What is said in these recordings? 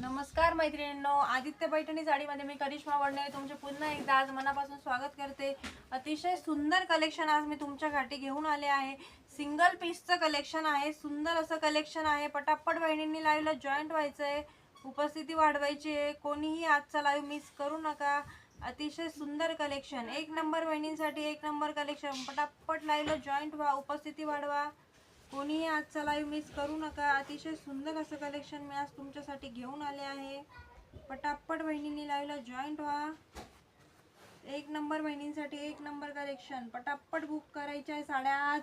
नमस्कार मैत्रिणींनो आदित्य पैठणी साडीमध्ये मी करिश्मा वडणे. तुमचे पुन्हा एकदा आज मनापासून स्वागत करते. अतिशय सुंदर कलेक्शन आज मी तुमच्यासाठी घेऊन आले आहे. सिंगल पीसचं कलेक्शन आहे सुंदर असं कलेक्शन आहे. पटापट बहिणींनी लाईव्हला जॉईंट व्हायचं आहे उपस्थिती वाढवायची आहे. कोणीही आजचा लाईव्ह मिस करू नका. अतिशय सुंदर कलेक्शन एक नंबर बहिणींसाठी एक नंबर कलेक्शन पटापट लाईव्हला जॉईंट व्हा उपस्थिती वाढवा. कोणीही आजचा लाईव्ह मिस करू नका. अतिशय सुंदर असं कलेक्शन मी आज तुमच्यासाठी घेऊन आले आहे. पटापट बहिणींनी लाईव्हला जॉईंट व्हा. एक नंबर बहिणींसाठी एक नंबर कलेक्शन पटापट बुक करायच्या आहे साड्या. आज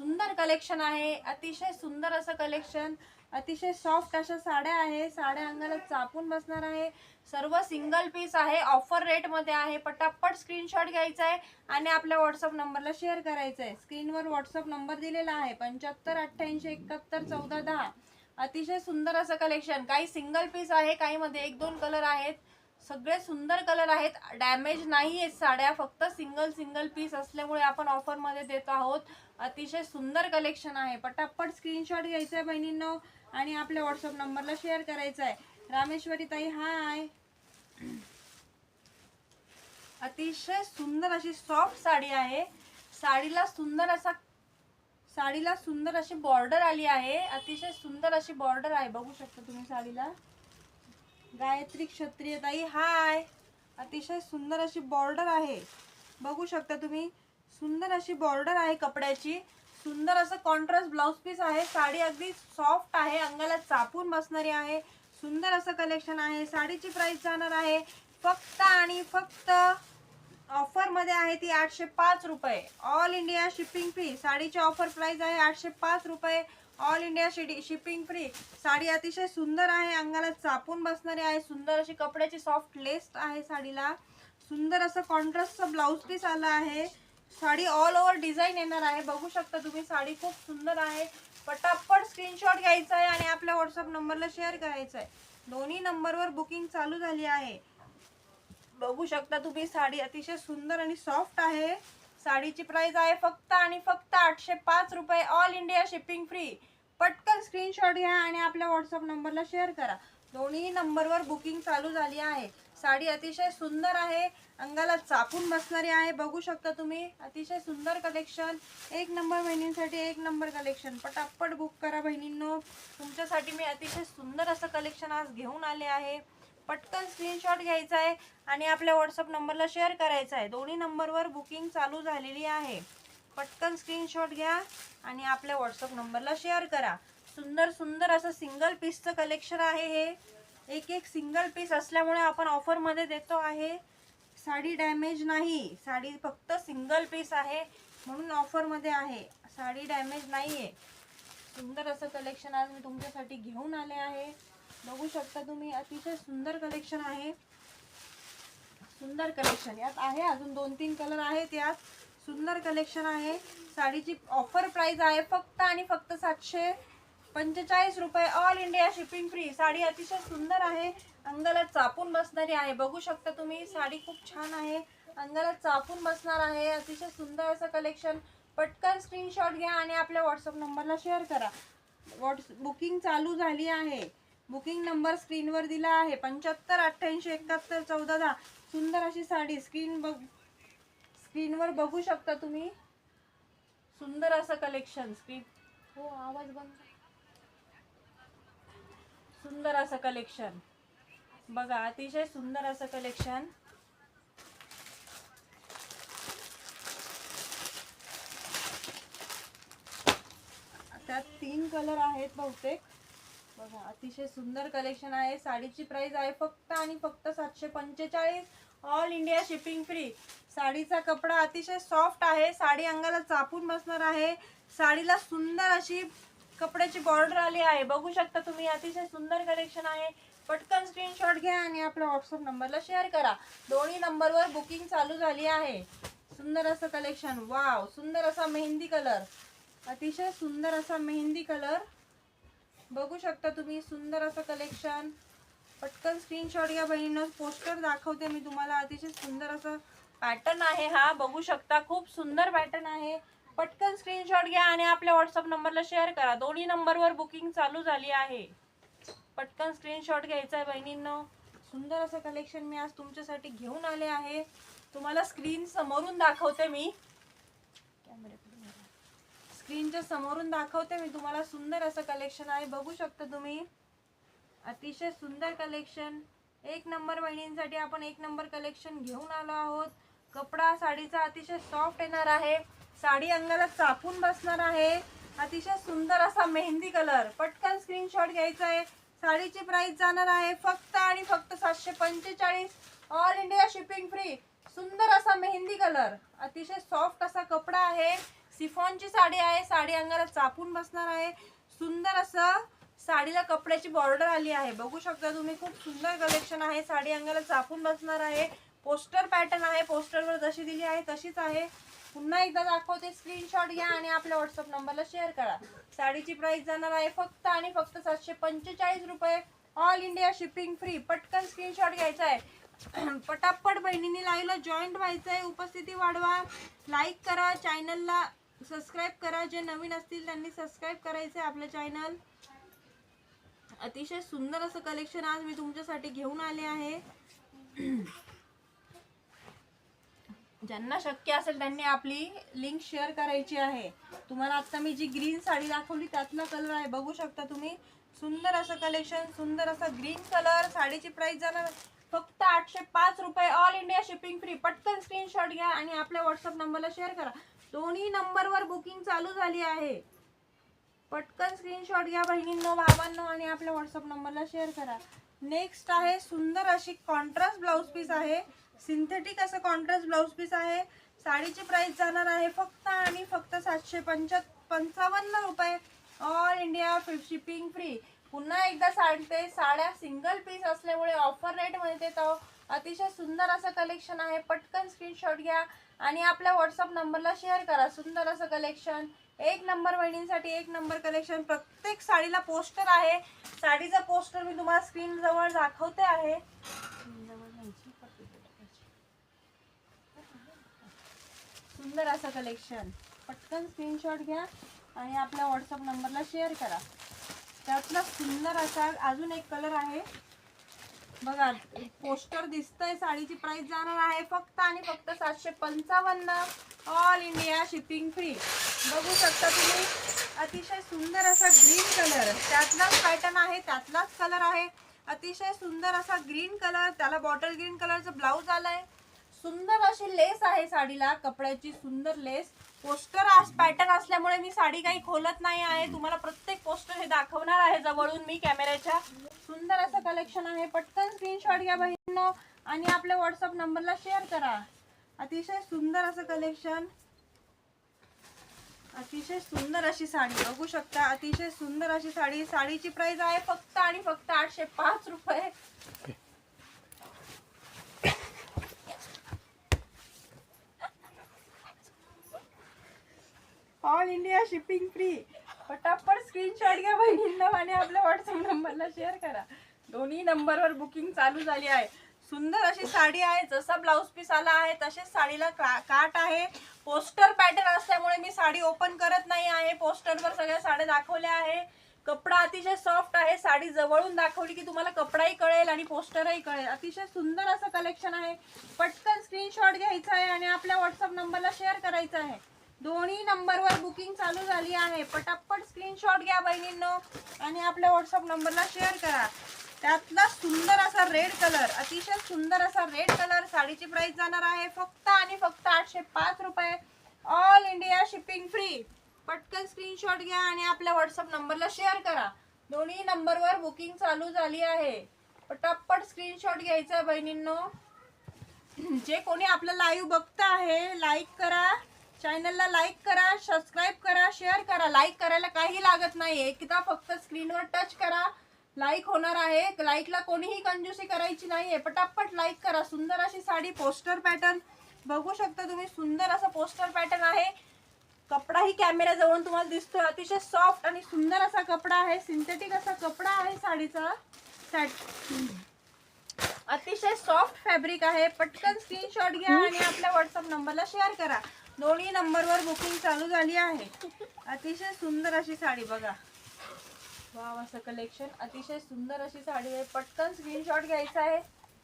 सुंदर कलेक्शन आहे. अतिशय सुंदर असं कलेक्शन अतिशय सॉफ्ट अशा साड्या आहे साड्या अंगाला चापून बसणार आहे. सर्व सिंगल पीस आहे. ऑफर रेटमध्ये आहे. पटापट स्क्रीनशॉट घ्यायचा आहे आणि आपल्या व्हॉट्सअप नंबरला शेअर करायचं आहे स्क्रीनवर व्हॉट्सअप नंबर दिलेला आहे. पंच्याहत्तर अठ्ठ्याऐंशी एकाहत्तर चौदा दहा. अतिशय सुंदर असं कलेक्शन काही सिंगल पीस आहे काही मध्ये एक दोन कलर आहेत. सगळे सुंदर कलर आहेत. डॅमेज नाही आहेत साड्या. फक्त सिंगल सिंगल पीस असल्यामुळे आपण ऑफरमध्ये देत आहोत. अतिशय सुंदर कलेक्शन आहे. पटापट स्क्रीनशॉट घ्यायचं आहे बहिणींनो. आणि आपल्या व्हॉट्सअप नंबरला शेअर करायचा आहे रामेश्वरी ताई हाय अतिशय सुंदर अशी सॉफ्ट साडी आहे. साडीला सुंदर असा साडीला सुंदर अशी बॉर्डर आली आहे. अतिशय सुंदर अशी बॉर्डर आहे. बघू शकता तुम्ही साडीला. गायत्री क्षत्रिय ताई हाय अतिशय सुंदर अशी बॉर्डर आहे. बघू शकता तुम्ही. सुंदर अशी बॉर्डर आहे कपड्याची. सुंदर असं कॉन्ट्रास्ट ब्लाउज पीस आहे. साडी अगदी सॉफ्ट आहे. अंगाला चापून बसणारी आहे. सुंदर असं कलेक्शन आहे. साडीची प्राइस जाणार आहे. फक्त आणि फक्त ऑफरमध्ये आहे ती आठशे पाच रुपये. ऑल इंडिया शिपिंग फ्री साडीची ऑफर प्राइस आहे आठशे पाच रुपये. All India shipping free sari अतिशय सुंदर आहे. अंगाला चापून बसणारी आहे. सुंदर अशी कपड्याची सॉफ्ट लेस आहे साडीला. सुंदर असं कॉन्ट्रास्टचं ब्लाऊज पीस आलं आहे. साडी ऑल ओव्हर डिझाईन येणार आहे. बघू शकता तुम्ही साडी खूप सुंदर आहे. पटापट स्क्रीनशॉट घ्यायचा आहे आणि आपल्या व्हॉट्सअप नंबरला शेअर करायचं आहे. दोन्ही नंबरवर बुकिंग चालू झाली आहे. बघू शकता तुम्ही साडी अतिशय सुंदर आणि सॉफ्ट आहे. साडीची प्राइस आहे फक्त आणि फक्त आठशे पाच रुपये. ऑल इंडिया शिपिंग फ्री पटकन स्क्रीनशॉट घ्या आणि आपल्या व्हॉट्सअप नंबरला शेअर करा. दोन्ही नंबरवर बुकिंग चालू झाली आहे. साडी अतिशय सुंदर आहे. अंगाला चापून बसणारी आहे. बघू शकता तुम्ही अतिशय सुंदर कलेक्शन एक नंबर बहिणींसाठी एक नंबर कलेक्शन पटापट बुक करा बहिणींनो. तुमच्यासाठी मी अतिशय सुंदर असं कलेक्शन आज घेऊन आले आहे. पटकन स्क्रीनशॉट घ्यायचा आहे आणि आपल्या व्हॉट्सअप नंबरला शेअर करायचा आहे. दोन्ही नंबरवर बुकिंग चालू झालेली आहे. पटकन स्क्रीनशॉट घ्या आणि आपल्या व्हॉट्सअप नंबरला शेअर करा. सुंदर सुंदर असं सिंगल पीसचं कलेक्शन आहे हे. एक एक सिंगल पीस असल्यामुळे आपण ऑफरमध्ये देतो आहे. साडी डॅमेज नाही. साडी फक्त सिंगल पीस आहे म्हणून ऑफरमध्ये आहे. साडी डॅमेज नाही आहे सुंदर असं कलेक्शन आज मी तुमच्यासाठी घेऊन आले आहे. बघू शकता तुम्ही अतिशय सुंदर कलेक्शन आहे. सुंदर कलेक्शन यात आहे अजून दोन तीन कलर आहेत यात. सुंदर कलेक्शन आहे. साडीची ऑफर प्राईज आहे फक्त आणि फक्त सातशे. पंचेचाळीस रुपये all India shipping free sari अतिशय सुंदर आहे. अंगाला चापून बसणारी आहे. बघू शकता तुम्ही साडी खूप छान आहे. अंगाला चापून बसणार आहे. अतिशय सुंदर असं कलेक्शन पटकन स्क्रीनशॉट घ्या आणि आपल्या व्हॉट्सअप नंबरला शेअर करा. व्हॉट्स बुकिंग चालू झाली आहे. बुकिंग नंबर स्क्रीनवर दिला आहे. पंच्याहत्तर अठ्ठ्याऐंशी एकाहत्तर चौदा दहा. सुंदर अशी साडी. स्क्रीन बघ स्क्रीनवर बघू शकता तुम्ही. सुंदर असं कलेक्शन स्क्रीन हो आवाज बंद सुंदर असं कलेक्शन बघा अतिशय सुंदर असं कलेक्शन त्यात तीन कलर आहेत बहुतेक. बघा अतिशय सुंदर कलेक्शन आहे. साडीची प्राइस आहे फक्त आणि फक्त सातशे पंचेचाळीस. ऑल इंडिया शिपिंग फ्री साडीचा कपडा अतिशय सॉफ्ट आहे. साडी अंगाला चापून बसणार आहे. साडीला सुंदर अशी कपड्याची बॉर्डर आली आहे. बघू शकता तुम्ही अतिशय सुंदर कलेक्शन आहे. पटकन स्क्रीनशॉट घ्या आणि आपल्या व्हॉट्सअप नंबरला शेअर करा. दोन्ही नंबरवर बुकिंग चालू झाली आहे. सुंदर असं कलेक्शन वाव सुंदर असा मेहंदी कलर अतिशय सुंदर असा मेहंदी कलर बघू शकता तुम्ही सुंदर असं कलेक्शन पटकन स्क्रीनशॉट घ्या बहिणीनं. पोस्टर दाखवते मी तुम्हाला. अतिशय सुंदर असं पॅटर्न आहे हा. बघू शकता खूप सुंदर पॅटर्न आहे. पटकन स्क्रीनशॉट घ्या आणि आपल्या व्हॉट्सअप नंबरला शेअर करा. दोन्ही नंबरवर बुकिंग चालू झाली आहे. पटकन स्क्रीनशॉट घ्यायचा आहे बहिणींनो. सुंदर असं कलेक्शन मी आज तुमच्यासाठी घेऊन आले आहे. तुम्हाला स्क्रीन समोरून दाखवते मी. स्क्रीनच्या समोरून दाखवते मी. तुम्हाला सुंदर असं कलेक्शन आहे. बघू शकता तुम्ही. अतिशय सुंदर कलेक्शन एक नंबर बहिणींसाठी आपण एक नंबर कलेक्शन घेऊन आलो आहोत. कपडा साडीचा अतिशय सॉफ्ट येणार आहे. साडी अंगाला चापून बसणार आहे. अतिशय सुंदर असा मेहंदी कलर. पटकन स्क्रीनशॉट घ्यायचा आहे साडीची प्राइस जाणार आहे फक्त आणि फक्त सातशे पंचेचाळीस. ऑल इंडिया शिपिंग फ्री सुंदर असा मेहंदी कलर. अतिशय सॉफ्ट असा कपडा आहे. सिफॉनची साडी आहे. साडी अंगाला चापून बसणार आहे. सुंदर असं साडीला कपड्याची बॉर्डर आली आहे. बघू शकता तुम्ही खूप सुंदर कलेक्शन आहे. साडी अंगाला चापून बसणार आहे. पोस्टर पॅटर्न आहे. पोस्टरवर जशी दिली आहे तशीच आहे. पुन्हा एकदा दाखवते स्क्रीनशॉट घ्या आणि आपल्या व्हॉट्सअप नंबरला शेअर करा. साडीची प्राइस जाणार आहे फक्त आणि फक्त सातशे पंचेचाळीस रुपये. ऑल इंडिया शिपिंग फ्री पटकन स्क्रीनशॉट घ्यायचा आहे. पटापट बहिणींनी लाईव्हला जॉईंट व्हायचं आहे. उपस्थिती वाढवा. लाईक करा. चॅनलला सबस्क्राईब करा. जे नवीन असतील त्यांनी सबस्क्राईब करायचं आहे आपलं चॅनल अतिशय सुंदर असं कलेक्शन आज मी तुमच्यासाठी घेऊन आले आहे. ज्यांना शक्य असेल त्यांनी आपली लिंक शेअर करायची आहे. तुम्हाला आता मी जी ग्रीन साडी दाखवली त्यातला कलर आहे. बघू शकता तुम्ही. सुंदर असं कलेक्शन सुंदर असा ग्रीन कलर साडीची प्राइस जाणार फक्त आठशे पाच रुपये. ऑल इंडिया शिपिंग फ्री पटकन स्क्रीनशॉट घ्या आणि आपल्या व्हॉट्सअप नंबरला शेअर करा. दोन्ही नंबरवर बुकिंग चालू झाली आहे. पटकन स्क्रीनशॉट घ्या बहिणींनो भावांनो आणि आपल्या व्हॉट्सअप नंबरला शेअर करा. नेक्स्ट आहे सुंदर अशी कॉन्ट्रास्ट ब्लाऊज पीस आहे. सिंथेटिक असं कॉन्ट्रास्ट ब्लाऊज पीस आहे. साडीची प्राइस जाणार आहे फक्त आणि फक्त सातशे पंचा पंचावन्न रुपये. ऑल इंडिया शिपिंग फ्री पुन्हा एकदा सांगते साड्या सिंगल पीस असल्यामुळे ऑफर रेटमध्ये देत आहोत. अतिशय सुंदर असं कलेक्शन आहे. पटकन स्क्रीनशॉट घ्या आणि आपल्या व्हॉट्सअप नंबरला शेअर करा. सुंदर असं कलेक्शन एक नंबर वहिनींसाठी एक नंबर कलेक्शन प्रत्येक साडीला पोस्टर आहे. साडीचा पोस्टर मी तुम्हाला स्क्रीनजवळ दाखवते आहे. सुंदर असं कलेक्शन पटकन स्क्रीनशॉट घ्या आणि आपल्या व्हॉट्सअप नंबरला शेअर करा. त्यातला सुंदर असा अजून एक कलर आहे. बघा पोस्टर दिसतंय साडीची प्राइस जाणार आहे फक्त आणि फक्त सातशे पंचावन्न. ऑल इंडिया शिपिंग फ्री बघू शकता तुम्ही अतिशय सुंदर असा ग्रीन कलर त्यातलाच पॅटर्न आहे त्यातलाच कलर आहे. अतिशय सुंदर असा ग्रीन कलर त्याला बॉटल ग्रीन कलरचं ब्लाऊज आलं आहे सुंदर अशी लेस आहे साडीला कपड्याची सुंदर लेस. पोस्टर पॅटर्न असल्यामुळे मी साडी काही खोलत नाही आहे. तुम्हाला प्रत्येक पोस्टर हे दाखवणार आहे जवळून मी कॅमेऱ्याच्या. सुंदर असं कलेक्शन आहे. पटकन स्क्रीनशॉट घ्या बहिणींनो आणि आपल्या व्हॉट्सअप नंबरला शेअर करा. अतिशय सुंदर असं कलेक्शन अतिशय सुंदर अशी साडी. बघू शकता अतिशय सुंदर अशी साडी. साडीची प्राइस आहे फक्त आणि फक्त आठशे पाच रुपये. ऑल इंडिया शिपिंग फ्री पटापट स्क्रीनशॉट घ्या बहिणींना आणि आपल्या व्हॉट्सअप नंबरला शेअर करा. दोन्ही नंबरवर बुकिंग चालू झाली आहे. सुंदर अशी साडी आहे. जसा ब्लाऊज पीस आला आहे तसेच साडीला का- काट आहे. पोस्टर पॅटर्न असल्यामुळे मी साडी ओपन करत नाही आहे. पोस्टरवर सगळ्या साड्या दाखवल्या आहे. कपडा अतिशय सॉफ्ट आहे. साडी जवळून दाखवली की तुम्हाला कपडाही कळेल आणि पोस्टरही कळेल. अतिशय सुंदर असं कलेक्शन आहे. पटकन स्क्रीनशॉट घ्यायचा आहे आणि आपल्या व्हॉट्सअप नंबरला शेअर करायचं आहे. दोन्ही नंबरवर बुकिंग चालू झाली आहे. पटापट स्क्रीनशॉट घ्या बहिणींनो आणि आपल्या व्हॉट्सअप नंबरला शेअर करा. त्यातला सुंदर असा रेड कलर अतिशय सुंदर असा रेड कलर साडीची प्राइस जाणार आहे. फक्त आणि फक्त आठशे पाच रुपये. ऑल इंडिया शिपिंग फ्री पटकन स्क्रीनशॉट घ्या आणि आपल्या व्हॉट्सअप नंबरला शेअर करा. दोन्ही नंबरवर बुकिंग चालू झाली आहे. पटापट स्क्रीनशॉट घ्यायचा आहे बहिणींनो. जे कोणी आपलं लाईव्ह बघत आहे लाईक करा. चॅनलला लाईक करा सबस्क्राईब करा शेअर करा. लाईक करायला काही लागत नाही एकदा फक्त स्क्रीनवर टच करा. लाईक होणार आहे. लाईकला कोणीही कंजूसी करायची नाहीये. पटापट लाईक करा. सुंदर अशी साडी पोस्टर पॅटर्न. बघू शकता तुम्ही सुंदर असं पोस्टर पॅटर्न आहे. कपडाही कॅमेऱ्याजवळून तुम्हाला दिसतोय. अतिशय सॉफ्ट आणि सुंदर असा कपडा आहे. सिंथेटिक असा कपडा आहे साडीचा. अतिशय सॉफ्ट फॅब्रिक आहे. पटकन स्क्रीनशॉट घ्या आणि आपल्या व्हॉट्सअप नंबरला शेअर करा. दोन्ही नंबरवर बुकिंग चालू झाली आहे. अतिशय सुंदर अशी साडी बघा. वाव असं कलेक्शन अतिशय सुंदर अशी साडी आहे. पटकन स्क्रीनशॉट घ्यायचा आहे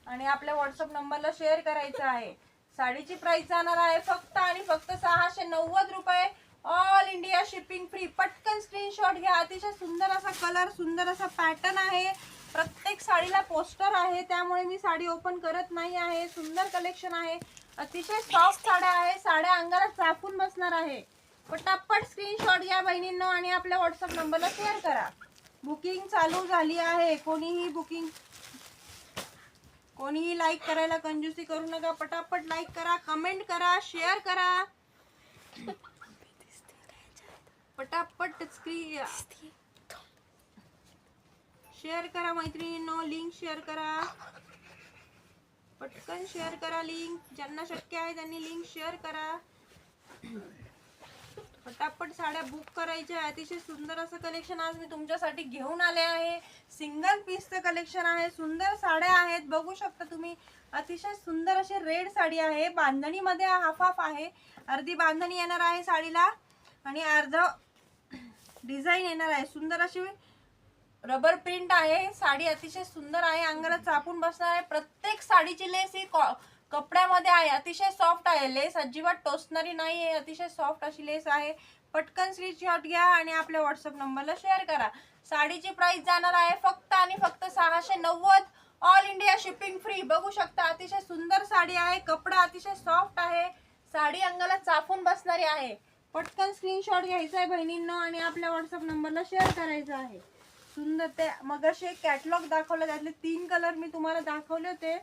आणि आपल्या व्हॉट्सअप नंबरला शेअर करायचा आहे. साडीची प्राइस जाणार आहे फक्त आणि फक्त सहाशे नव्वद रुपये. ऑल इंडिया शिपिंग फ्री पटकन स्क्रीनशॉट घ्या. अतिशय सुंदर असा कलर सुंदर असा पॅटर्न आहे. प्रत्येक साडीला पोस्टर आहे. त्यामुळे मी साडी ओपन करत नाही आहे. सुंदर कलेक्शन आहे. अतिशय सॉफ्ट साड्या आहे. साड्या अंगाला चापून बसणार आहे. पटापट स्क्रीनशॉट घ्या बहिणींनो आणि आपल्या व्हॉट्सअप नंबरला शेअर करा. बुकिंग चालू झाली आहे. कोणीही बुकिंग कोणीही लाईक करायला कंजूसी करू नका. पटापट लाईक करा कमेंट करा शेअर करा. पटापट स्क्रीन शेअर करा मैत्रिणींनो लिंक शेअर करा. पटकन शेअर करा लिंक ज्यांना शक्य आहे त्यांनी लिंक शेअर करा. पटापट साड्या बुक करायच्या. अतिशय सुंदर असं कलेक्शन आज मी तुमच्यासाठी घेऊन आले आहे. सिंगल पीसचं कलेक्शन आहे. सुंदर साड्या आहेत. बघू शकता तुम्ही अतिशय सुंदर अशी रेड साडी आहे. बांधणीमध्ये हाफ हाफ आहे. अर्धी बांधणी येणार आहे साडीला. आणि अर्ध डिझाईन येणार आहे. सुंदर अशी रबर प्रिंट आहे साडी अतिशय सुंदर आहे अंगाला चापून बसणार आहे. प्रत्येक साडीची लेस ही कॉ- कपड्यामध्ये आहे अतिशय सॉफ्ट आहे. लेस अजिबात टोचणारी नाही आहे अतिशय सॉफ्ट अशी लेस आहे. पटकन स्क्रीनशॉट घ्या आणि आपल्या व्हॉट्सअप नंबरला शेअर करा. साडीची प्राइस जाणार आहे फक्त आणि फक्त सहाशे नव्वद. ऑल इंडिया शिपिंग फ्री बघू शकता अतिशय सुंदर साडी आहे कपडा अतिशय सॉफ्ट आहे. साडी अंगाला चापून बसणारी आहे. पटकन स्क्रीनशॉट घ्यायचा आहे बहिणींना आणि आपल्या व्हॉट्सअप नंबरला शेअर करायचं आहे. सुंदर. ते मग असे कॅटलॉग दाखवलं त्यातले तीन कलर मी तुम्हाला दाखवले होते.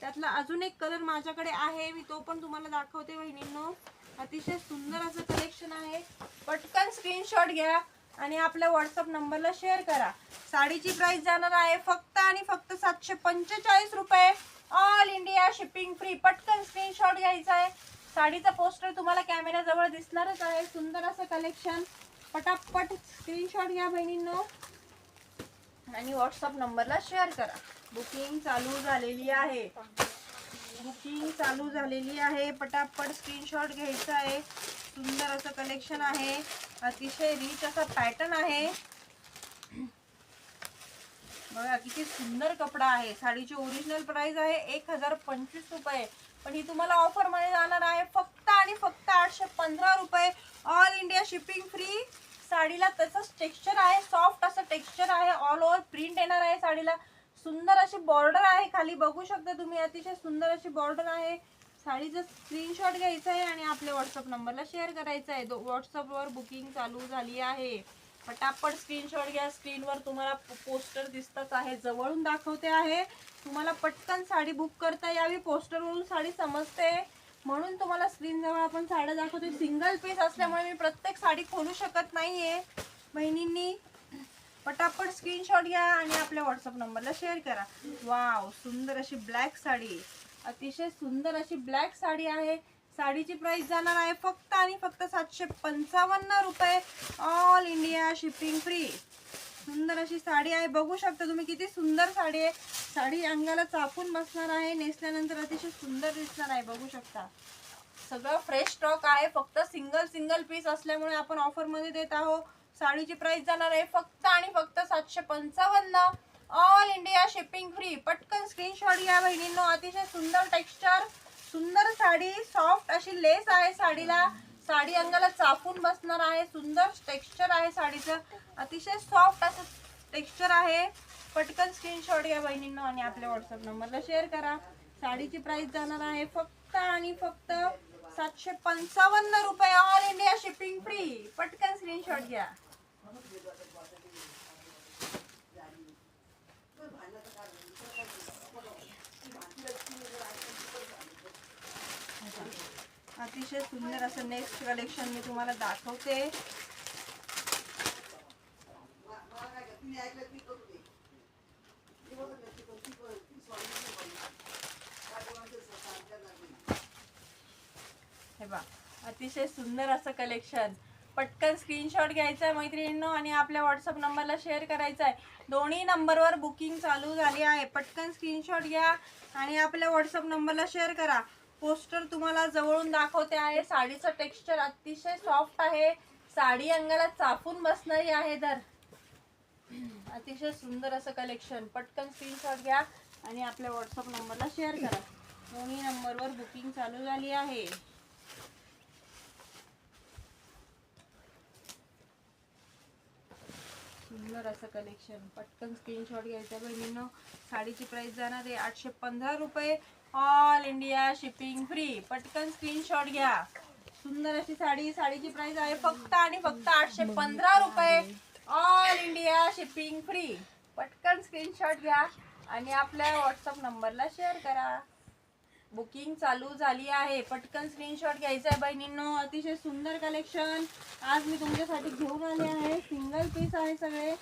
त्यातला अजून एक कलर माझ्याकडे आहे मी तो पण तुम्हाला दाखवते बहिणींनो. अतिशय सुंदर असं कलेक्शन आहे. पटकन स्क्रीनशॉट घ्या आणि आपल्या व्हॉट्सअप नंबरला शेअर करा. साडीची प्राइस जाणार आहे फक्त आणि फक्त सातशे पंचेचाळीस रुपये. ऑल इंडिया शिपिंग फ्री पटकन स्क्रीनशॉट घ्यायचा आहे. साडीचा पोस्टर तुम्हाला कॅमेऱ्याजवळ दिसणारच आहे. सुंदर असं कलेक्शन पटापट स्क्रीनशॉट घ्या बहिणींनो. आणि व्हॉट्सअप नंबरला शेअर करा. बुकिंग चालू झालेली आहे. बुकिंग चालू झालेली आहे. पटापट स्क्रीनशॉट घ्यायचा आहे. सुंदर असं कलेक्शन आहे. अतिशय रिच असा पॅटर्न आहे. बघा किती सुंदर कपडा आहे. साडीची ओरिजिनल प्राइस आहे एक हजार पंचवीस रुपये. पण ही तुम्हाला ऑफरमध्ये जाणार आहे फक्त आणि फक्त आठशे पंधरा रुपये. ऑल इंडिया शिपिंग फ्री साडीला तसंच टेक्स्चर आहे सॉफ्ट असं टेक्स्चर आहे ऑल ओव्हर प्रिंट येणार आहे साडीला. सुंदर अशी बॉर्डर आहे खाली बघू शकता तुम्ही अतिशय सुंदर अशी बॉर्डर आहे. साडीचं स्क्रीनशॉट घ्यायचं आहे आणि आपल्या व्हॉट्सअप नंबरला शेअर करायचं आहे. व्हॉट्सअपवर बुकिंग चालू झाली आहे. पटापट स्क्रीनशॉट घ्या. स्क्रीनवर तुम्हाला पोस्टर दिसतच आहे. जवळून दाखवते आहे. तुम्हाला पटकन साडी बुक करता यावी. पोस्टरवरून साडी समजते. म्हणून तुम्हाला स्क्रीन जवळ आपण साड्या दाखवतो सिंगल पीस असल्यामुळे मी प्रत्येक साडी खोलू शकत नाहीये. बहिणींनी पटापट स्क्रीनशॉट घ्या आणि आपल्या व्हॉट्सअप नंबरला शेअर करा. वाव सुंदर अशी ब्लॅक साडी. अतिशय सुंदर अशी ब्लॅक साडी आहे. साडीची प्राइस जाणार आहे फक्त आणि फक्त सातशे पंचावन्न रुपये. ऑल इंडिया शिपिंग फ्री सुंदर अशी साडी आहे. बघू शकता तुम्ही किती सुंदर साडी आहे. साडी अंगाला चापून बसणार आहे. नेसल्यानंतर अतिशय सुंदर दिसणार आहे. बघू शकता. सगळं फ्रेश स्टॉक आहे. फक्त सिंगल सिंगल पीस असल्यामुळे आपण ऑफरमध्ये देत आहोत. साडीची प्राइस जाणार आहे फक्त आणि फक्त सातशे पंचावन्न. ऑल इंडिया शिपिंग फ्री पटकन स्क्रीनशॉट घ्या बहिणींनो. अतिशय सुंदर टेक्स्चर सुंदर साडी सॉफ्ट अशी लेस आहे साडीला. साडी अंगाला चापून बसणार आहे. सुंदर टेक्स्चर आहे साडीचं. अतिशय सॉफ्ट असं टेक्स्चर आहे. पटकन स्क्रीनशॉट घ्या बहिणींना आणि आपल्या व्हॉट्सअप नंबरला शेअर करा. साडीची प्राइस जाणार आहे फक्त आणि फक्त सातशे पंचावन्न रुपये. ऑल इंडिया शिपिंग फ्री पटकन स्क्रीनशॉट घ्या. अतिशय सुंदर असं नेक्स्ट कलेक्शन मी तुम्हाला दाखवते. हे बा अतिशय सुंदर असं कलेक्शन पटकन स्क्रीनशॉट घ्यायचा आहे मैत्रिणींनो आणि आपल्या व्हॉट्सअप नंबरला शेअर करायचा आहे दोन्ही नंबरवर बुकिंग चालू झाली आहे. पटकन स्क्रीनशॉट घ्या आणि आपल्या व्हॉट्सअप नंबरला शेअर करा. पोस्टर तुम्हाला जवळून दाखवते आहे. साडीचं टेक्स्चर अतिशय सॉफ्ट आहे. साडी अंगाला चापून बसणारी आहे तर अतिशय सुंदर असं कलेक्शन पटकन स्क्रीनशॉट घ्या आणि आपल्या व्हॉट्सअप नंबरला शेअर करा. दोन्ही नंबरवर बुकिंग चालू झाली आहे. सुंदर असं कलेक्शन पटकन स्क्रीनशॉट घ्यायचा बहिणींनो. साडीची प्राइस जाणार आहे आठशे पंधरा रुपये. ऑल इंडिया शिपिंग फ्री पटकन स्क्रीनशॉट घ्या. सुंदर अशी साडी साडीची प्राइस आहे फक्त आणि फक्त आठशे पंधरा रुपये. ऑल इंडिया शिपिंग फ्री पटकन स्क्रीनशॉट घ्या आणि आपल्या व्हॉट्सअप नंबरला शेअर करा. बुकिंग चालू झाली आहे. पटकन स्क्रीनशॉट घ्यायचा आहे बहिणींनो. अतिशय सुंदर कलेक्शन आज मी तुमच्यासाठी घेऊन आले आहे. सिंगल पीस आहे सगळे.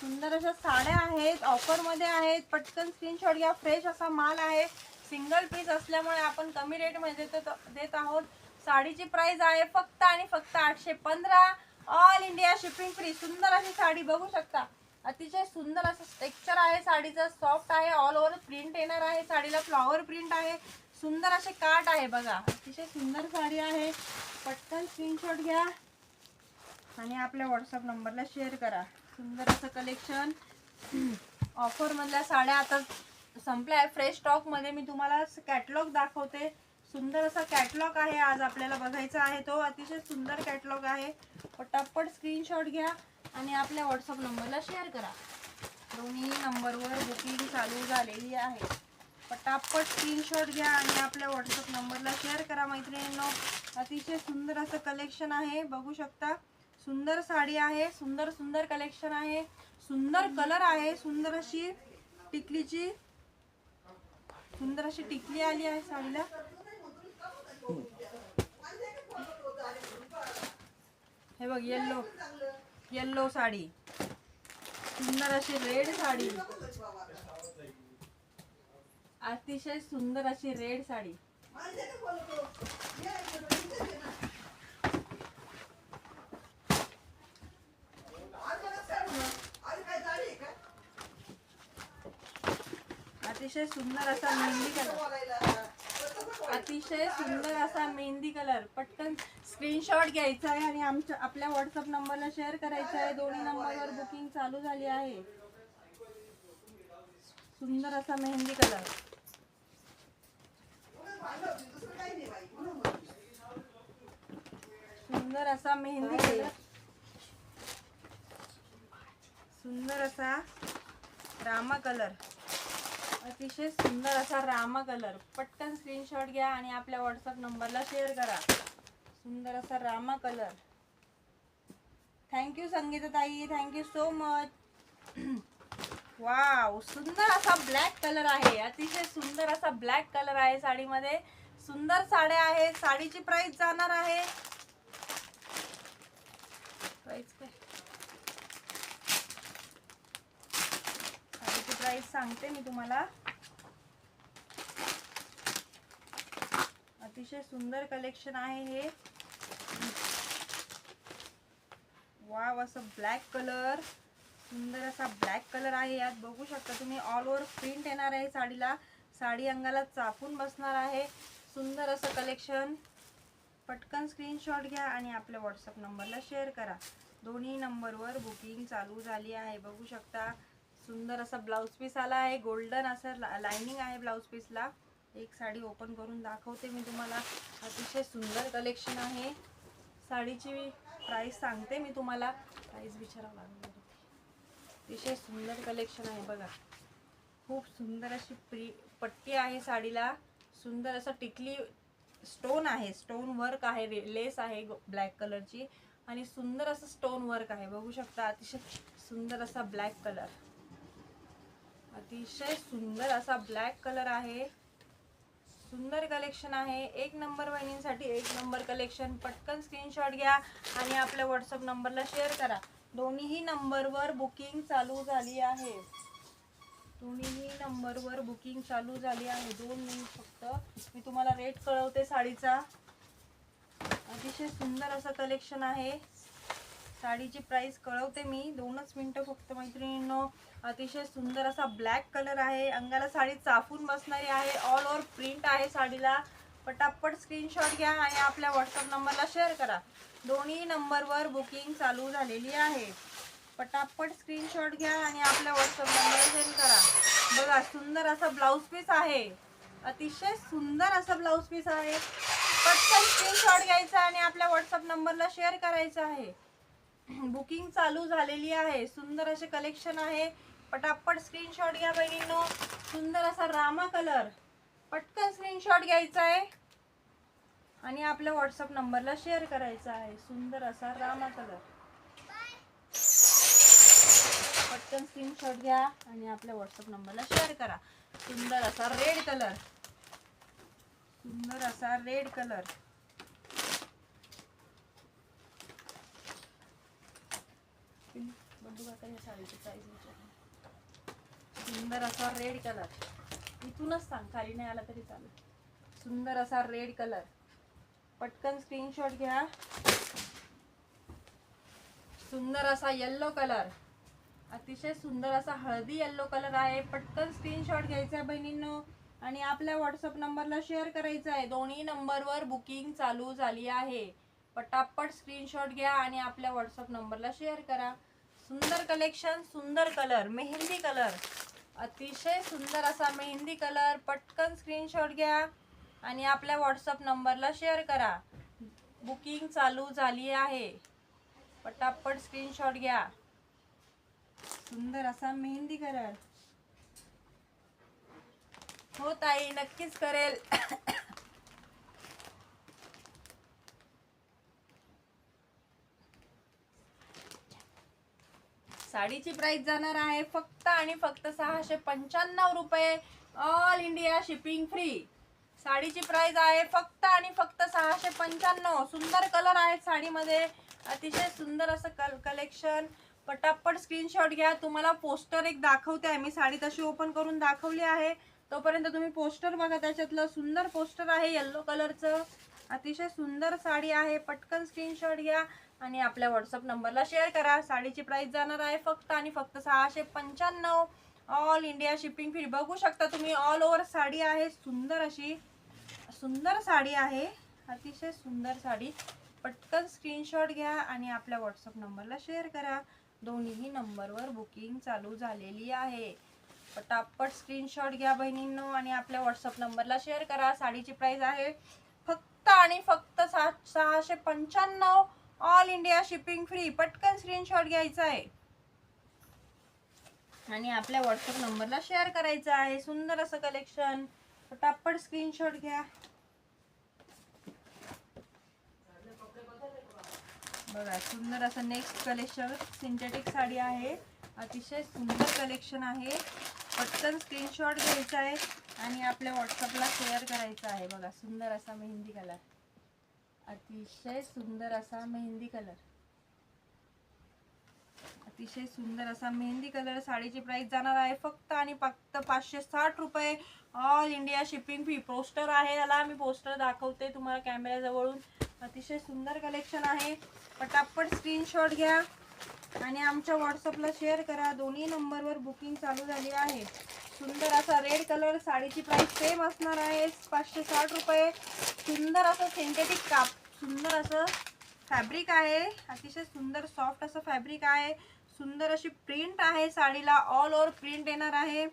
सुंदर अशा साड्या आहेत. ऑफरमध्ये आहेत. पटकन स्क्रीनशॉट घ्या. फ्रेश असा माल आहे. सिंगल पीस असल्यामुळे आपण कमी रेटमध्ये देतो देत आहोत. साडीची प्राइस आहे फक्त आणि फक्त आठशे पंधरा. ऑल इंडिया शिपिंग फ्री सुंदर अशी साडी बघू शकता. अतिशय सुंदर असं टेक्स्चर आहे साडीचं सॉफ्ट आहे ऑल ओव्हर प्रिंट येणार आहे. साडीला फ्लॉवर प्रिंट आहे. सुंदर असे काट आहे बघा. अतिशय सुंदर साडी आहे. पटकन स्क्रीनशॉट घ्या. आणि आपल्या व्हॉट्सअप नंबरला शेअर करा. सुंदर असं कलेक्शन ऑफरमधल्या साड्या आता संपल्या. आहे फ्रेश स्टॉकमध्ये मी तुम्हाला कॅटलॉग दाखवते. सुंदर असा कॅटलॉग आहे. आज आपल्याला बघायचा आहे तो. अतिशय सुंदर कॅटलॉग आहे. पटापट स्क्रीनशॉट घ्या आणि आपल्या व्हॉट्सअप नंबरला शेअर करा. दोन्ही नंबरवर बुकिंग चालू झालेली आहे. पटापट स्क्रीनशॉट घ्या आणि आपल्या व्हॉट्सअप नंबरला शेअर करा मैत्रिणींनो. अतिशय सुंदर असं कलेक्शन आहे. बघू शकता. सुंदर साडी आहे. सुंदर सुंदर कलेक्शन आहे. सुंदर कलर आहे. सुंदर अशी टिकलीची सुंदर अशी टिकली आली आहे साडीला. हे बघ येल्लो येल्लो साडी. सुंदर अशी रेड साडी. अतिशय सुंदर अशी रेड साडी. अतिशय सुंदर असा मेहंदी कलर. अतिशय सुंदर असा मेहंदी कलर. पटकन स्क्रीनशॉट घ्यायचा आहे आणि आमच्या आपल्या व्हॉट्सअप नंबरला शेअर करायचा आहे. दोन्ही नंबरवर बुकिंग चालू झाली आहे. सुंदर असा मेहंदी कलर. सुंदर असा मेहंदी कलर. सुंदर असा रामा कलर. अतिशय सुंदर असा रामा कलर पटकन स्क्रीनशॉट घ्या आणि आपल्या व्हॉट्सअप नंबरला शेअर करा. सुंदर असा रामा कलर थँक्यू संगीता ताई थँक्यू सो मच वाव सुंदर असा ब्लॅक कलर आहे. अतिशय सुंदर असा ब्लॅक कलर आहे साडीमध्ये. सुंदर साड्या आहेत. साडीची प्राइस जाणार आहे प्राइस काय साडीची प्राइस सांगते मी तुम्हाला. अतिशय सुंदर कलेक्शन आहे हे. वाव असं ब्लॅक कलर सुंदर असा ब्लॅक कलर आहे यात. बघू शकता तुम्ही ऑल ओव्हर प्रिंट येणार आहे साडीला. साडी अंगाला चापून बसणार आहे. सुंदर असं कलेक्शन पटकन स्क्रीनशॉट घ्या आणि आपल्या व्हॉट्सअप नंबरला शेअर करा. दोन्ही नंबरवर बुकिंग चालू झाली आहे. बघू शकता सुंदर असा ब्लाऊज पीस आला आहे गोल्डन असं लाइनिंग आहे ब्लाऊज पीसला. एक साडी ओपन करून दाखवते मी तुम्हाला. अतिशय सुंदर कलेक्शन आहे. साडीची प्राइस सांगते मी तुम्हाला. प्राइस विचारावं लागणार अतिशय सुंदर कलेक्शन आहे बघा. खूप सुंदर अशी प्री पट्टी आहे साडीला. सुंदर असं टिकली स्टोन आहे. स्टोन वर्क आहे. रे- लेस आहे ब्लॅक कलरची आणि सुंदर असं स्टोन वर्क आहे. बघू शकता अतिशय सुंदर असा ब्लॅक कलर अतिशय सुंदर असा ब्लॅक कलर आहे. सुंदर कलेक्शन आहे. एक नंबर बहिणींसाठी एक नंबर कलेक्शन पटकन स्क्रीनशॉट घ्या आणि आपल्या व्हॉट्सअप नंबरला शेअर करा. दोन्हीही नंबरवर बुकिंग चालू झाली आहे. दोन्हीही नंबरवर बुकिंग चालू झाली आहे. दोन मिनिट फक्त. मी तुम्हाला रेट कळवते साडीचा. अतिशय सुंदर असं कलेक्शन आहे. साडीची प्राईस कळवते मी. दोनच मिनटं फक्त मैत्रिणींनो. अतिशय सुंदर असा ब्लॅक कलर आहे. अंगाला साडी चाफून बसणारी आहे. ऑल ओव्हर प्रिंट आहे साडीला. पटापट स्क्रीनशॉट घ्या आणि आपल्या व्हॉट्सअप नंबरला शेअर करा. दोन्ही नंबरवर बुकिंग चालू झालेली आहे. पटापट स्क्रीनशॉट घ्या आणि आपल्या व्हॉट्सअप नंबरला सेंड करा. बघा सुंदर असा ब्लाऊज पीस आहे. अतिशय सुंदर असा ब्लाऊज पीस आहे. पटकन स्क्रीनशॉट घ्यायचा आणि आपल्या व्हॉट्सअप नंबरला शेअर करायचं आहे. बुकिंग चालू झालेली आहे. सुंदर असे कलेक्शन आहे. पटापट स्क्रीनशॉट घ्या बहिणींनो. सुंदर असा रामा कलर पटकन स्क्रीनशॉट घ्यायचा आहे. आणि आपल्या व्हॉट्सअप नंबरला शेअर करायचा आहे. सुंदर असा रामा कलर पटकन स्क्रीनशॉट घ्या आणि आपल्या व्हॉट्सअप नंबरला शेअर करा. सुंदर असा रेड कलर सुंदर असा रेड कलर बंधू काकांच्या साडीची प्राइस विचारली सुंदर असा रेड कलर इथूनच सांग खाली नाही आला तरी चालेल. सुंदर असा रेड कलर पटकन स्क्रीनशॉट घ्या. सुंदर असा येल्लो कलर अतिशय सुंदर असा हळदी येल्लो कलर आहे. पटकन स्क्रीनशॉट घ्यायचा आहे बहिणींनो. आणि आपल्या व्हॉट्सअप नंबरला शेअर करायचं आहे दोन्ही नंबरवर बुकिंग चालू झाली आहे. पटापट स्क्रीनशॉट घ्या आणि आपल्या व्हॉट्सअप नंबरला शेअर करा. सुंदर कलेक्शन सुंदर कलर मेहंदी कलर अतिशय सुंदर असा मेहंदी कलर पटकन स्क्रीनशॉट घ्या आणि आपल्या व्हॉट्सअप नंबरला शेअर करा. बुकिंग चालू झाली आहे. पटापट स्क्रीनशॉट घ्या. सुंदर असा मेहंदी कलर हो ताई नक्कीच करेल. साडीची प्राइस जाणार आहे फक्त आणि फक्त सहाशे पंच्याण्णव रुपये. ऑल इंडिया शिपिंग फ्री साडीची प्राइस आहे फक्त आणि फक्त सहाशे पंच्याण्णव. सुंदर कलर आहेत साडीमध्ये. अतिशय सुंदर असं कल कलेक्शन पटापट स्क्रीनशॉट घ्या. तुम्हाला पोस्टर एक दाखवते आहे. मी साडी तशी ओपन करून दाखवली आहे. तोपर्यंत तुम्ही पोस्टर बघा. त्याच्यातलं सुंदर पोस्टर आहे येल्लो कलरचं अतिशय सुंदर साडी आहे. पटकन स्क्रीनशॉट घ्या आणि आपल्या व्हॉट्सअप नंबरला शेअर करा. साडीची प्राइस जाणार आहे फक्त आणि फक्त सहाशे पंच्याण्णव. ऑल इंडिया शिपिंग फी बघू शकता तुम्ही ऑल ओव्हर साडी आहे. सुंदर अशी सुंदर साडी आहे. अतिशय सुंदर साडी. पटकन स्क्रीनशॉट घ्या आणि आपल्या व्हॉट्सअप नंबरला शेअर करा. दोन्हीही नंबरवर बुकिंग चालू झालेली आहे. पटापट स्क्रीनशॉट घ्या बहिणींनो आणि आपल्या व्हॉट्सअप नंबरला शेअर करा. साडीची प्राईज आहे फक्त आणि फक्त सहा सहाशे पंच्याण्णव ऑल इंडिया शिपिंग फ्री पटकन स्क्रीनशॉट घ्यायचा आहे. आणि आपल्या व्हॉट्सअप नंबरला शेअर करायचं आहे. सुंदर असं कलेक्शन पटापट स्क्रीनशॉट घ्या. बघा सुंदर असं नेक्स्ट कलेक्शन सिंथेटिक साडी आहे. अतिशय सुंदर कलेक्शन आहे. पटकन स्क्रीनशॉट घ्यायचा आहे. आणि आपल्या व्हॉट्सअपला शेअर करायचा आहे बघा सुंदर असा मेहंदी कलर अतिशय सुंदर असा मेहंदी कलर अतिशय सुंदर असा मेहंदी कलर साडीची प्राइस जाणार आहे फक्त आणि फक्त पाचशे साठ रुपये. All India shipping fee poster आहे याला मी पोस्टर दाखवते तुम्हाला कॅमेऱ्याजवळून अतिशय सुंदर कलेक्शन आहे. पटापट स्क्रीनशॉट घ्या. आणि आमच्या व्हॉट्सअपला शेअर करा. दोन्ही नंबरवर बुकिंग चालू झाली आहे. सुंदर असा रेड कलर साडीची प्राइस सेम असणार आहे. पाचशे साठ रुपये. सुंदर असं सिंथेटिक काप सुंदर असं फॅब्रिक आहे. अतिशय सुंदर सॉफ्ट असं फॅब्रिक आहे. सुंदर अशी प्रिंट आहे साडीला. ऑल ओव्हर प्रिंट येणार आहे.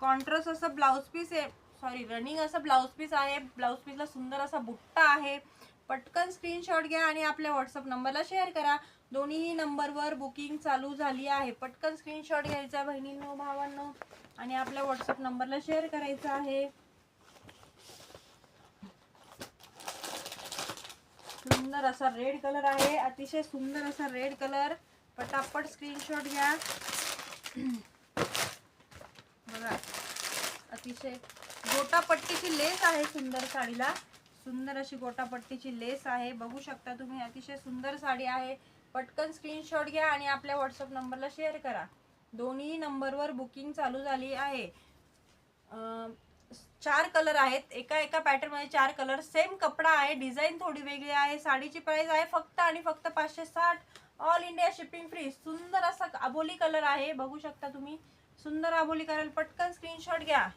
कॉन्ट्रास्ट असं ब्लाऊज पीस आहे. सॉरी रनिंग असं ब्लाऊज पीस आहे. ब्लाऊज पीसला सुंदर असा बुट्टा आहे. पटकन स्क्रीनशॉट घ्या आणि आपल्या व्हॉट्सअप नंबरला शेअर करा. दोन्हीही नंबरवर बुकिंग चालू झाली आहे. पटकन स्क्रीनशॉट घ्यायचा बहिणींनो भावांनो. आणि आपल्या व्हॉट्सअप नंबरला शेअर करायचं आहे. सुंदर असा रेड कलर आहे. अतिशय सुंदर असा रेड कलर पटापट स्क्रीनशॉट घ्या. बघा. अतिशय गोटापट्टीची लेस आहे सुंदर साडीला. सुंदर अशी गोटापट्टीची लेस आहे. बघू शकता तुम्ही अतिशय सुंदर साडी आहे. पटकन स्क्रीनशॉट घ्या आणि आपल्या व्हॉट्सअप नंबरला शेअर करा. दोन्ही नंबरवर बुकिंग चालू झाली आहे. चार कलर आहेत. एका एका पॅटर्नमध्ये चार कलर. सेम कपडा आहे. डिझाईन थोडी वेगळी आहे. साडीची प्राइस आहे फक्त आणि फक्त पाचशे साठ. ऑल इंडिया शिपिंग फ्री सुंदर असा आबोली कलर आहे. बघू शकता तुम्ही. सुंदर आबोली कलर. पटकन स्क्रीनशॉट घ्या.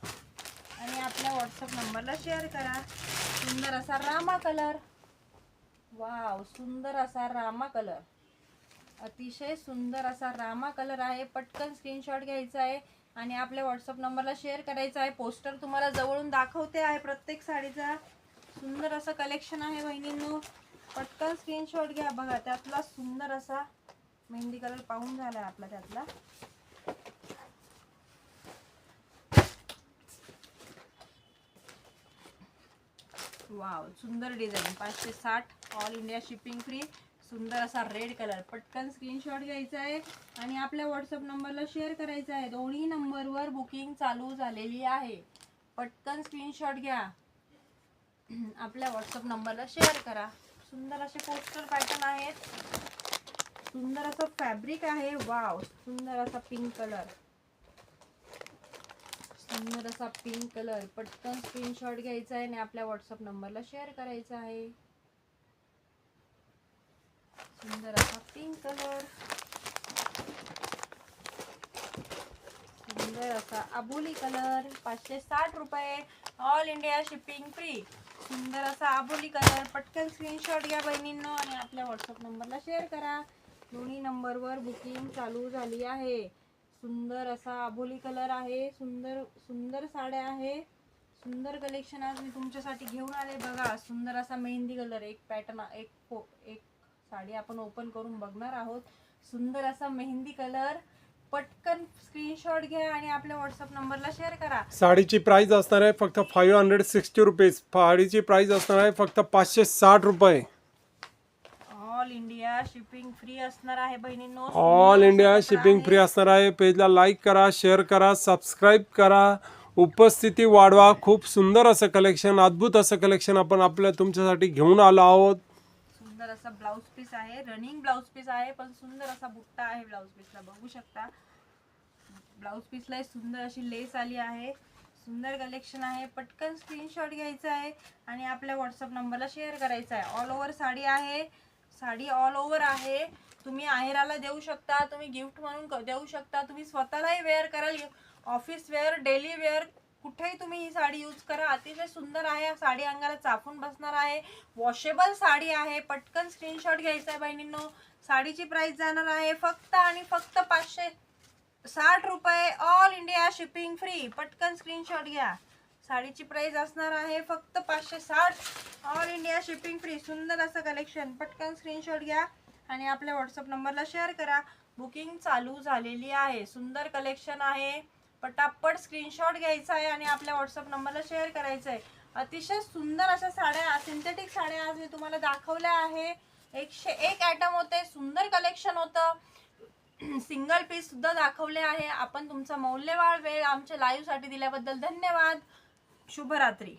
आणि आपल्या व्हॉट्सअप नंबरला शेअर करा. सुंदर असा रामा कलर. वाव सुंदर असा रामा कलर. अतिशय सुंदर असा रामा कलर आहे. पटकन स्क्रीनशॉट घ्यायचा आहे आणि आपल्या व्हॉट्सअप नंबरला शेअर करायचा आहे. पोस्टर तुम्हाला जवळून दाखवते आहे प्रत्येक साडीचा. सुंदर असं कलेक्शन आहे बहिणींनो पटकन स्क्रीनशॉट घ्या. बघा त्यातला सुंदर असा मेहंदी कलर पाहून झाला आपला त्यातला. वाव सुंदर डिझाईन पाचशे साठ ऑल इंडिया शिपिंग फ्री सुंदर असा रेड कलर पटकन स्क्रीनशॉट घ्यायचा आहे आणि आपल्या व्हॉट्सअप नंबरला शेअर करायचा आहे. दोन्ही नंबरवर बुकिंग चालू झालेली आहे. पटकन स्क्रीनशॉट घ्या. आपल्या व्हॉट्सअप नंबरला शेअर करा. सुंदर असे पोस्टर पॅटर्न आहेत. सुंदर असं फॅब्रिक आहे. वाव सुंदर असा पिंक कलर सुंदर असा पिंक कलर पटकन स्क्रीनशॉट घ्यायचा आहे आणि आपल्या व्हॉट्सअप नंबरला शेअर करायचा आहे. सुंदर असा पिंक कलर सुंदर असा आबोली कलर पाचशे साठ रुपये. ऑल इंडिया शिपिंग फ्री सुंदर असा आबोली कलर पटकन स्क्रीनशॉट घ्या बहिणींनो आणि आपल्या व्हॉट्सअप नंबरला शेअर करा. दोन्ही नंबरवर बुकिंग चालू झाली आहे. सुंदर असा आबोली कलर आहे. सुंदर सुंदर साड्या आहे. सुंदर कलेक्शन आज मी तुमच्यासाठी घेऊन आले. बघा सुंदर असा मेहंदी कलर एक पॅटर्न एक फो एक साडी आपण ओपन करून बघणार आहोत. सुंदर असा मेहंदी कलर पटकन स्क्रीनशॉट घ्या आणि आपल्या व्हॉट्सअप नंबरला शेअर करा. साडीची प्राइस असणार आहे फक्त फाईव्ह हंड्रेड सिक्स्टी रुपीज साडीची प्राइस असणार आहे फक्त पाचशे साठ रुपये. ऑल इंडिया शिपिंग फ्री असणार आहे बहिणींनो. All India shipping. फ्री असणार आहे. पेजला लाईक करा शेअर करा सबस्क्राईब करा. उपस्थिती वाढवा. खूप सुंदर असं कलेक्शन अद्भुत असं कलेक्शन आपण आपल्या तुमच्यासाठी घेऊन आलो आहोत. सुंदर असा ब्लाऊज पीस आहे. रनिंग ब्लाऊज पीस आहे पण सुंदर असा बुट्टा आहे ब्लाऊज पीसला. बघू शकता. ब्लाऊज पीसला सुंदर अशी लेस आली आहे. सुंदर कलेक्शन आहे. पटकन स्क्रीनशॉट घ्यायचा आहे आणि आपल्या व्हॉट्सअप नंबरला शेअर करायचा आहे. ऑल ओव्हर साडी आहे. साडी ऑल ओव्हर आहे. तुम्ही आहेराला देऊ शकता. तुम्ही गिफ्ट म्हणून क- देऊ शकता. तुम्ही स्वतःलाही वेअर कराल. ऑफिस वेअर डेली वेअर कुठेही तुम्ही ही साडी यूज करा. अतिशय सुंदर आहे. साडी अंगाला चापून बसणार आहे. वॉशेबल साडी आहे. पटकन स्क्रीनशॉट घ्यायचा आहे बहिणींनो. साडीची प्राइस जाणार आहे. फक्त आणि फक्त पाचशे साठ रुपये. ऑल इंडिया शिपिंग फ्री पटकन स्क्रीनशॉट घ्या. साडीची प्राइस असणार आहे. फक्त पाचशे साठ. ऑल इंडिया शिपिंग फ्री सुंदर असं कलेक्शन पटकन स्क्रीनशॉट घ्या. आणि आपल्या व्हॉट्सअप नंबरला शेअर करा. बुकिंग चालू झालेली आहे. सुंदर कलेक्शन आहे. पटापट स्क्रीनशॉट घ्यायचा आहे आणि आपल्या व्हॉट्सअप नंबरला शेअर करायचं आहे. अतिशय सुंदर अशा साड्या सिंथेटिक साड्या आज मी तुम्हाला दाखवल्या आहे. एकशे एक आयटम होते सुंदर कलेक्शन होतं. सिंगल पीस सुद्धा दाखवले आहे. आपण तुमचा मौल्यवान वेळ आमच्या लाईव्हसाठी दिल्याबद्दल धन्यवाद. शुभरात्री.